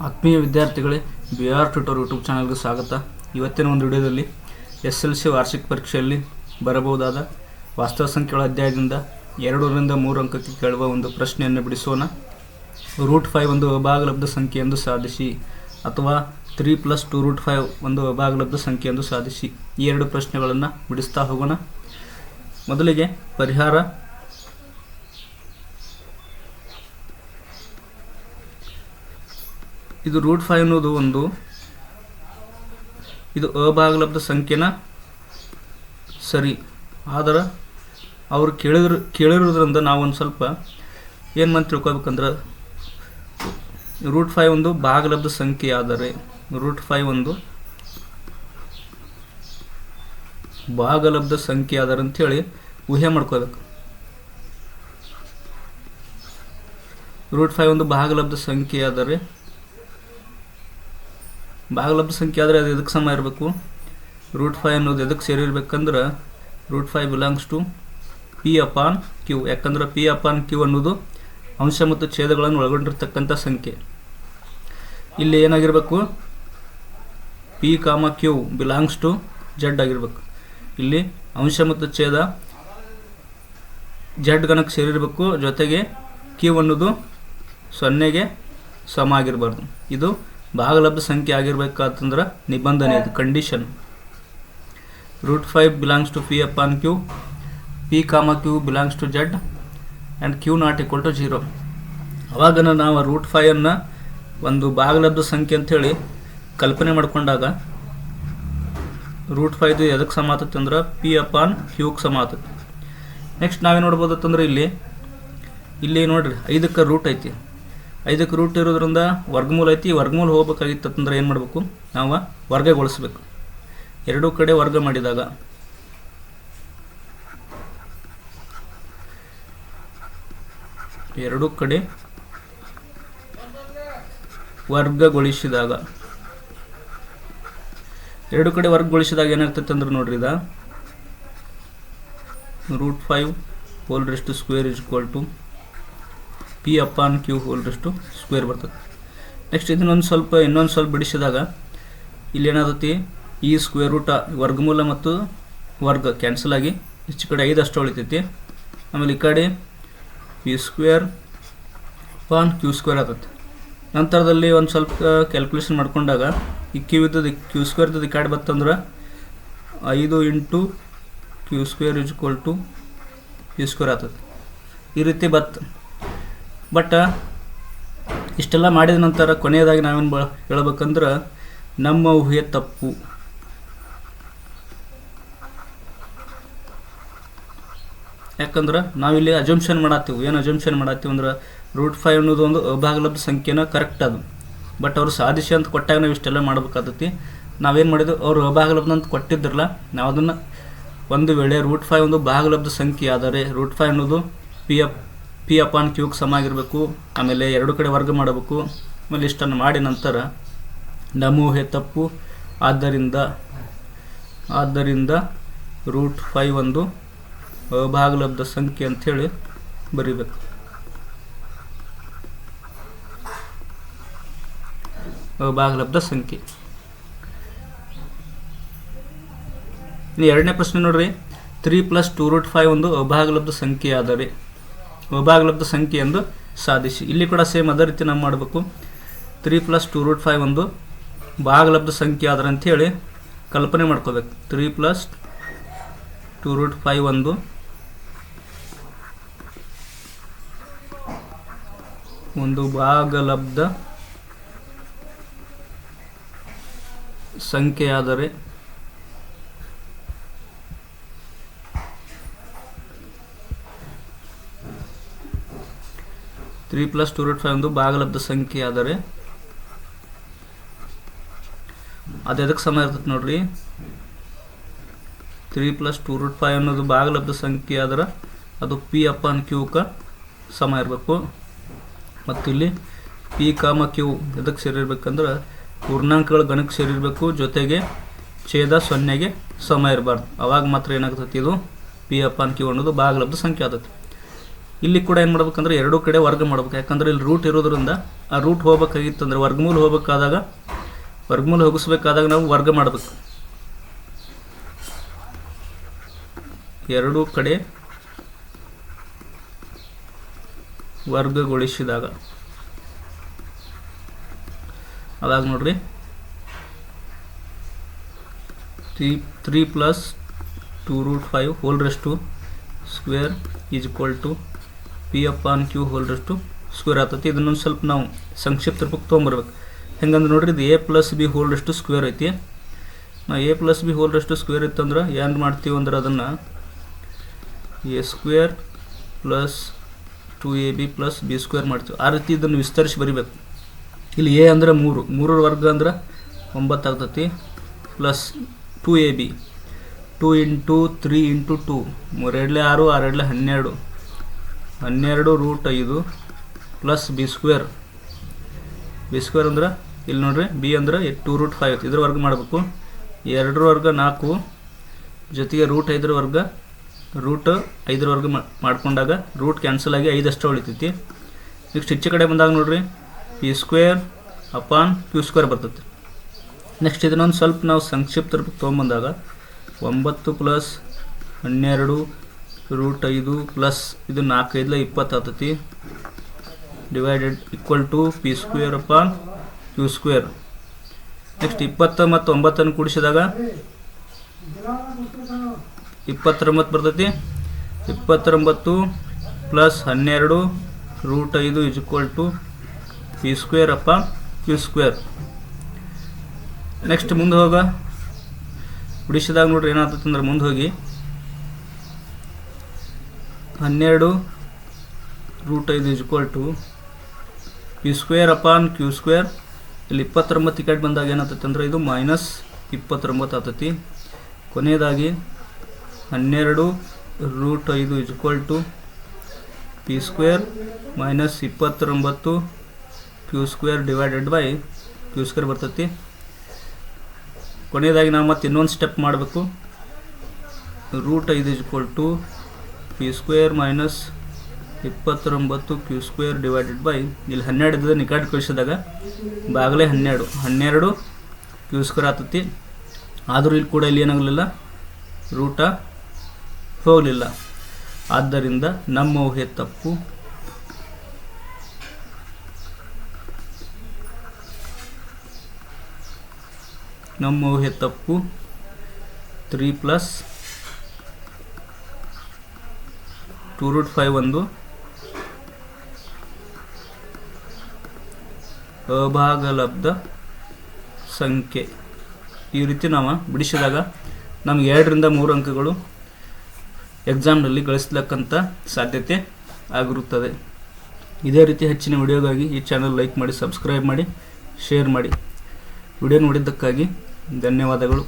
ಆತ್ಮೀಯ ವಿದ್ಯಾರ್ಥಿಗಳೇ B R tutor YouTube ಚಾನಲ್ಗೆ ಸ್ವಾಗತ. ಇವತ್ತಿನ ಒಂದು ವಿಡಿಯೋದಲ್ಲಿ ಎಸ್ ಎಲ್ ಸಿ ವಾರ್ಷಿಕ ಪರೀಕ್ಷೆಯಲ್ಲಿ ಬರಬಹುದಾದ ವಾಸ್ತವ ಸಂಖ್ಯೆಗಳ ಅಧ್ಯಾಯದಿಂದ ಎರಡರಿಂದ ಮೂರು ಅಂಕಕ್ಕೆ ಕೇಳುವ ಒಂದು ಪ್ರಶ್ನೆಯನ್ನು ಬಿಡಿಸೋಣ. ರೂಟ್ ಫೈವ್ ಒಂದು ಅಭಾಗಲಬ್ಧ ಸಂಖ್ಯೆ ಎಂದು ಸಾಧಿಸಿ, ಅಥವಾ three plus two root five ಒಂದು ಅಭಾಗಲಬ್ಧ ಸಂಖ್ಯೆ ಎಂದು ಸಾಧಿಸಿ ಈ ಎರಡು ಪ್ರಶ್ನೆಗಳನ್ನು ಬಿಡಿಸ್ತಾ ಹೋಗೋಣ. ಮೊದಲಿಗೆ ಪರಿಹಾರ ಇದು ರೂಟ್ ಫೈವ್ ಅನ್ನೋದು ಒಂದು. ಇದು ಅಭಾಗಲಬ್ಧ ಸಂಖ್ಯೆನ ಸರಿ. ಆದ್ರೆ ಅವ್ರು ಕೇಳಿದ್ರ, ಕೇಳಿರೋದ್ರಿಂದ ನಾವು ಒಂದು ಸ್ವಲ್ಪ ಏನು ಮಾಡಿ ತಿಳ್ಕೊಬೇಕಂದ್ರೆ ರೂಟ್ ಫೈವ್ ಒಂದು ಭಾಗಲಬ್ಧ ಸಂಖ್ಯೆ ಆದರೆ ರೂಟ್ ಫೈವ್ ಒಂದು ಭಾಗಲಬ್ಧ ಸಂಖ್ಯೆ ಆದರೆ ಅಂಥೇಳಿ ಊಹೆ ಮಾಡ್ಕೋಬೇಕು. ರೂಟ್ ಫೈವ್ ಒಂದು ಭಾಗಲಬ್ಧ ಸಂಖ್ಯೆ ಆದರೆ ಭಾಗಲಬ್ಧ ಸಂಖ್ಯೆ ಆದರೆ ಅದು ಎದಕ್ಕೆ ಸಮ ಇರಬೇಕು? ರೂಟ್ ಫೈವ್ ಅನ್ನೋದು ಎದಕ್ಕೆ ಸೇರಿರ್ಬೇಕಂದ್ರೆ root five belongs to P upon Q ಯಾಕಂದ್ರೆ ಪಿ ಅಪಾನ್ ಕ್ಯೂ ಅನ್ನೋದು ಅಂಶ ಮತ್ತು ಛೇದಗಳನ್ನು ಒಳಗೊಂಡಿರ್ತಕ್ಕಂಥ ಸಂಖ್ಯೆ. ಇಲ್ಲಿ ಏನಾಗಿರಬೇಕು? P comma Q belongs to ಜಡ್ ಆಗಿರ್ಬೇಕು. ಇಲ್ಲಿ ಅಂಶ ಮತ್ತು ಛೇದ ಜಡ್ ಗಣಕ್ಕೆ ಸೇರಿರಬೇಕು. ಜೊತೆಗೆ ಕ್ಯೂ ಅನ್ನೋದು ಸೊನ್ನೆಗೆ ಸಮ ಆಗಿರಬಾರ್ದು. ಇದು ಭಾಗಲಬ್ಧ ಸಂಖ್ಯೆ ಆಗಿರ್ಬೇಕಾತಂದ್ರೆ ನಿಬಂಧನೆ ಇದು condition root five belongs to P upon Q P comma Q belongs to Z and Q not equal to zero ಅವಾಗ ನಾವು ರೂಟ್ ಫೈವನ್ನು ಒಂದು ಭಾಗಲಬ್ಧ ಸಂಖ್ಯೆ ಅಂಥೇಳಿ ಕಲ್ಪನೆ ಮಾಡಿಕೊಂಡಾಗ ರೂಟ್ ಫೈದು ಎದಕ್ಕೆ ಸಮ ಆತತ್ತೆ ಅಂದ್ರೆ ಪಿ ಆನ್ ಕ್ಯೂಗೆ ಸಮ ಆತತ್ತೆ ನೆಕ್ಸ್ಟ್ ನಾವೇನು ನೋಡ್ಬೋದತ್ತಂದ್ರೆ ಇಲ್ಲಿ ಇಲ್ಲಿ ನೋಡ್ರಿ, ಐದಕ್ಕೆ ರೂಟ್ ಐತಿ. ಐದಕ್ಕೆ ರೂಟ್ ಇರೋದ್ರಿಂದ ವರ್ಗಮೂಲ ಐತಿ ವರ್ಗಮೂಲ ಹೋಗ್ಬೇಕಾಗಿತ್ತಂದ್ರೆ ಏನು ಮಾಡಬೇಕು? ನಾವು ವರ್ಗಗೊಳಿಸ್ಬೇಕು. ಎರಡೂ ಕಡೆ ವರ್ಗ ಮಾಡಿದಾಗ ಎರಡೂ ಕಡೆ ವರ್ಗಗೊಳಿಸಿದಾಗ, ಎರಡು ಕಡೆ ವರ್ಗಗೊಳಿಸಿದಾಗ ಏನಾಗ್ತೈತೆ ಅಂದ್ರೆ ನೋಡ್ರಿ ಇದ root five whole rest square is equal to P upon Q whole square ಬರ್ತದೆ. ನೆಕ್ಸ್ಟ್ ಇದನ್ನೊಂದು ಸ್ವಲ್ಪ, ಇನ್ನೊಂದು ಸ್ವಲ್ಪ ಬಿಡಿಸಿದಾಗ ಇಲ್ಲಿ ಏನಾಗುತ್ತೆ? ಈ ಸ್ಕ್ವೇರ್ ರೂಟ ವರ್ಗಮೂಲ ಮತ್ತು ವರ್ಗ ಕ್ಯಾನ್ಸಲ್ ಆಗಿ ಹೆಚ್ಚು ಕಡೆ ಐದು ಅಷ್ಟು ಉಳಿತೈತಿ. ಆಮೇಲೆ ಈ ಕಡೆ P square upon Q square ಆಗುತ್ತೆ. ನಂತರದಲ್ಲಿ ಒಂದು ಸ್ವಲ್ಪ ಕ್ಯಾಲ್ಕುಲೇಷನ್ ಮಾಡ್ಕೊಂಡಾಗ ಈ ಕ್ಯೂ ಇದ್ದದ್ದು ಕ್ಯೂ ಸ್ಕ್ವೇರ್ ಈ ಕಡೆ ಬತ್ತಂದ್ರೆ ಐದು into Q square is equal to P square ಆಗ್ತದೆ ಈ ರೀತಿ ಬತ್ತು. ಬಟ್ ಇಷ್ಟೆಲ್ಲ ಮಾಡಿದ ನಂತರ ಕೊನೆಯದಾಗಿ ನಾವೇನು ಬ, ಹೇಳ್ಬೇಕಂದ್ರೆ ನಮ್ಮ ಊಹೆ ತಪ್ಪು. ಯಾಕಂದ್ರೆ ನಾವಿಲ್ಲಿ ಅಜಂಪ್ಷನ್ ಮಾಡತ್ತೀವಿ. ಏನು ಅಜಂಪ್ಷನ್ ಮಾಡತ್ತೀವಿ ಅಂದ್ರೆ ರೂಟ್ ಫೈವ್ ಅನ್ನೋದು ಒಂದು ಅಭಾಗಲಬ್ಧ ಸಂಖ್ಯೆನ ಕರೆಕ್ಟ್ ಅದು. ಬಟ್ ಅವರು ಸಾಧಿಸಿ ಅಂತ ಕೊಟ್ಟಾಗ ನಾವು ಇಷ್ಟೆಲ್ಲ ಮಾಡ್ಬೇಕಾಗ್ತೈತಿ ನಾವೇನು ಮಾಡಿದ್ವಿ? ಅವರು ಅಭಾಗಲಬ್ಧ ಅಂತ ಕೊಟ್ಟಿದ್ರಲ್ಲ, ನಾವು ಅದನ್ನು ಒಂದು ವೇಳೆ ರೂಟ್ ಫೈವ್ ಒಂದು ಭಾಗಲಬ್ಧ ಸಂಖ್ಯೆ ಆದರೆ ರೂಟ್ ಫೈವ್ ಅನ್ನೋದು ಪಿ ಅಪ್ ಪಿ ಅಪಾನ್ ಕ್ಯೂಗೆ ಸಮ ಆಗಿರಬೇಕು, ಆಮೇಲೆ ಎರಡು ಕಡೆ ವರ್ಗ ಮಾಡಬೇಕು. ಆಮೇಲೆ ಇಷ್ಟನ್ನು ಮಾಡಿ ನಂತರ ನಮೂಹೆ ತಪ್ಪು, ಆದ್ದರಿಂದ ಆದ್ದರಿಂದ ರೂಟ್ ಫೈವ್ ಒಂದು ಅಭಾಗಲಬ್ಧ ಸಂಖ್ಯೆ ಅಂಥೇಳಿ ಬರಿಬೇಕು. ಅಭಾಗಲಬ್ಧ ಸಂಖ್ಯೆ. ಇನ್ನು ಎರಡನೇ ಪ್ರಶ್ನೆ ನೋಡ್ರಿ. Three plus two root five ಒಂದು ಅಭಾಗಲಬ್ಧ ಸಂಖ್ಯೆ ಆದರೆ ಅಭಾಗಲಬ್ಧ ಸಂಖ್ಯೆ ಎಂದು ಸಾಧಿಸಿ. ಇಲ್ಲಿ ಕೂಡ ಸೇಮ್ ಅದೇ ರೀತಿ ನಾವು ಮಾಡಬೇಕು. Three plus two root five ಒಂದು ಭಾಗಲಬ್ಧ ಸಂಖ್ಯೆ ಆದ್ರೆ ಅಂಥೇಳಿ ಕಲ್ಪನೆ ಮಾಡ್ಕೋಬೇಕು. Three plus two root five ಒಂದು ಒಂದು ಭಾಗಲಬ್ಧ ಸಂಖ್ಯೆಯಾದರೆ three plus two root five ಒಂದು ಭಾಗಲಬ್ಧ ಸಂಖ್ಯೆ ಆದರೆ ಅದು ಎದಕ್ಕೆ ಸಮ ಇರ್ತದೆ ನೋಡ್ರಿ? Three plus two root five ಅನ್ನೋದು ಭಾಗಲಬ್ಧ ಸಂಖ್ಯೆ ಆದ್ರೆ ಅದು ಪಿ ಅಪಾನ್ ಕ್ಯೂಕ ಸಮ ಇರಬೇಕು. ಮತ್ತು ಇಲ್ಲಿ ಪಿ ಕಾಮ ಕ್ಯೂ ಎದಕ್ಕೆ ಸೇರಿರ್ಬೇಕಂದ್ರೆ ಪೂರ್ಣಾಂಕಗಳ ಗಣಕ್ಕೆ ಸೇರಿರಬೇಕು, ಜೊತೆಗೆ ಛೇದ ಸೊನ್ನೆಗೆ ಸಮ ಇರಬಾರ್ದು. ಅವಾಗ ಮಾತ್ರ ಏನಾಗ್ತೈತಿ ಇದು? ಪಿ ಅಪಾನ್ ಕ್ಯೂ ಅನ್ನೋದು ಭಾಗಲಬ್ಧ ಸಂಖ್ಯೆ ಆಗ್ತೈತಿ ಇಲ್ಲಿ ಕೂಡ ಏನು ಮಾಡ್ಬೇಕಂದ್ರೆ ಎರಡೂ ಕಡೆ ವರ್ಗ ಮಾಡ್ಬೇಕು. ಯಾಕಂದ್ರೆ ಇಲ್ಲಿ ರೂಟ್ ಇರೋದ್ರಿಂದ ಆ ರೂಟ್ ಹೋಗ್ಬೇಕಾಗಿತ್ತು ಅಂದ್ರೆ ವರ್ಗಮೂಲ ಹೋಗಬೇಕಾದಾಗ, ವರ್ಗಮೂಲ ಹೋಗಿಸ್ಬೇಕಾದಾಗ ನಾವು ವರ್ಗ ಮಾಡಬೇಕು. ಎರಡೂ ಕಡೆ ವರ್ಗಗೊಳಿಸಿದಾಗ. ಅದಾಗ ನೋಡ್ರಿ. Three three plus two root five whole rest square is equal to P upon Q whole to square ಆಗ್ತೈತಿ ಇದನ್ನೊಂದು ಸ್ವಲ್ಪ ನಾವು ಸಂಕ್ಷಿಪ್ತ ರೂಪಕ್ಕೆ ತೊಗೊಂಬರ್ಬೇಕು. ಹೆಂಗಂದ್ರೆ ನೋಡ್ರಿ, ಇದು A plus B whole to square ಐತಿ. ನಾವು A plus B whole to square ಇತ್ತಂದ್ರೆ ಏನು ಮಾಡ್ತೀವಿ ಅಂದ್ರೆ ಅದನ್ನು A square plus two A B plus B square ಮಾಡ್ತೀವಿ. ಆ ರೀತಿ ಇದನ್ನು ವಿಸ್ತರಿಸಿ ಬರಿಬೇಕು. ಇಲ್ಲಿ ಎ ಅಂದ್ರೆ ಮೂರು. ಮೂರರ ವರ್ಗ ಅಂದ್ರೆ ಒಂಬತ್ತು ಆಗ್ತೈತಿ. Plus two A B two into three into two ಮೂರೆಡ್ಲೆ ಆರು ಆರೆಡ್ಲೆ ಹನ್ನೆರಡು. ಹನ್ನೆರಡು ರೂಟ್ ಐದು plus B square. B square ಅಂದ್ರೆ ಇಲ್ಲಿ ನೋಡ್ರಿ, ಬಿ ಅಂದ್ರೆ ಟೂ ರೂಟ್ ಫೈವ್ ಇದ್ರ ವರ್ಗ ಮಾಡಬೇಕು. ಎರಡರ ವರ್ಗ ನಾಲ್ಕು, ಜೊತೆಗೆ ರೂಟ್ ಐದರ ವರ್ಗ ರೂಟ್ ಐದರ ವರ್ಗ ಮಾ- ಮಾಡ್ಕೊಂಡಾಗ ರೂಟ್ ಕ್ಯಾನ್ಸಲ್ ಆಗಿ ಐದಷ್ಟು ಉಳಿತೈತಿ. ನೆಕ್ಸ್ಟ್ ಹೆಚ್ಚು ಕಡೆ ಬಂದಾಗ ನೋಡ್ರಿ, P square upon Q square ಬರ್ತೈತಿ. ನೆಕ್ಸ್ಟ್ ಇದನ್ನೊಂದು ಸ್ವಲ್ಪ ನಾವು ಸಂಕ್ಷಿಪ್ತ ರೂಪಕ್ಕೆ ತೊಗೊಂಬಂದಾಗ ಒಂಬತ್ತು ಪ್ಲಸ್ ಹನ್ನೆರಡು ರೂಟ್ ಐದು ಪ್ಲಸ್ ಇದು ನಾಲ್ಕೈದ್ಲ ಇಪ್ಪತ್ತು ಆತತಿ divided equal to P square upon Q square. Next ಇಪ್ಪತ್ತು ಮತ್ತು ಒಂಬತ್ತನ್ನು ಕೂಡಿಸಿದಾಗ ಇಪ್ಪತ್ತೊಂಬತ್ತು ಬರ್ತೈತಿ. ಇಪ್ಪತ್ತೊಂಬತ್ತು ಪ್ಲಸ್ ಹನ್ನೆರಡು ರೂಟ್ ಐದು is equal to P square upon Q square. Next ಮುಂದೆ ಹೋಗ. ಬಿಡಿಸಿದಾಗ ನೋಡ್ರಿ ಏನಾಗ್ತದೆ ಅಂದ್ರೆ ಮುಂದೆ ಹೋಗಿ. ಹನ್ನೆರಡು ರೂಟ್ ಐದು is equal to P square upon Q square ಇಲ್ಲಿ ಇಪ್ಪತ್ತೊಂಬತ್ತು ಈ ಕಡೆ ಬಂದಾಗ ಏನಾಗ್ತೈತೆ ಅಂದ್ರೆ ಇದು ಮೈನಸ್ ಇಪ್ಪತ್ತೊಂಬತ್ತು ಆಗ್ತೈತಿ. ಕೊನೆಯದಾಗಿ ಹನ್ನೆರಡು ರೂಟ್ ಐದು is equal to P square minus ಇಪ್ಪತ್ತೊಂಬತ್ತು Q square divided by Q square ಬರ್ತೈತಿ. ಕೊನೆಯದಾಗಿ ನಾವು ಮತ್ತೆ ಇನ್ನೊಂದು ಸ್ಟೆಪ್ ಮಾಡಬೇಕು. ರೂಟ್ ಐದು is equal to P square minus ಇಪ್ಪತ್ತೊಂಬತ್ತು ಕ್ಯೂ ಸ್ಕ್ವೇರ್ ಡಿವೈಡೆಡ್ ಬೈ ಇಲ್ಲಿ ಹನ್ನೆರಡು ಇದ್ದದ ನಿಕಟ್ ಕಳಿಸಿದಾಗ ಬಾಗಲೇ ಹನ್ನೆರಡು. ಹನ್ನೆರಡು ಕ್ಯೂ ಸ್ಕ್ವೇರ್ ಆತತಿ. ಆದರೂ ಇಲ್ಲಿ ಕೂಡ ಇಲ್ಲಿ ಏನಾಗಲಿಲ್ಲ? ರೂಟ ಹೋಗಲಿಲ್ಲ. ಆದ್ದರಿಂದ ನಮ್ಮ ಊಹೆ ತಪ್ಪು. ನಮ್ಮ ಊಹೆ ತಪ್ಪು. Three plus two root five ಒಂದು. ಅಭಾಗಲಬ್ಧ ಸಂಖ್ಯೆ. ಈ ರೀತಿ ನಾವು ಬಿಡಿಸಿದಾಗ ನಮ್ಗೆ ಎರಡರಿಂದ ಮೂರು ಅಂಕಗಳು ಎಕ್ಸಾಮ್ನಲ್ಲಿ ಗಳಿಸ್ಲಕ್ಕಂಥ ಸಾಧ್ಯತೆ ಆಗಿರುತ್ತದೆ. ಇದೇ ರೀತಿ ಹೆಚ್ಚಿನ ವಿಡಿಯೋಗಾಗಿ ಈ ಚಾನಲ್ ಲೈಕ್ ಮಾಡಿ ಸಬ್ಸ್ಕ್ರೈಬ್ ಮಾಡಿ ಶೇರ್ ಮಾಡಿ. ವಿಡಿಯೋ ನೋಡಿದ್ದಕ್ಕಾಗಿ ಧನ್ಯವಾದಗಳು.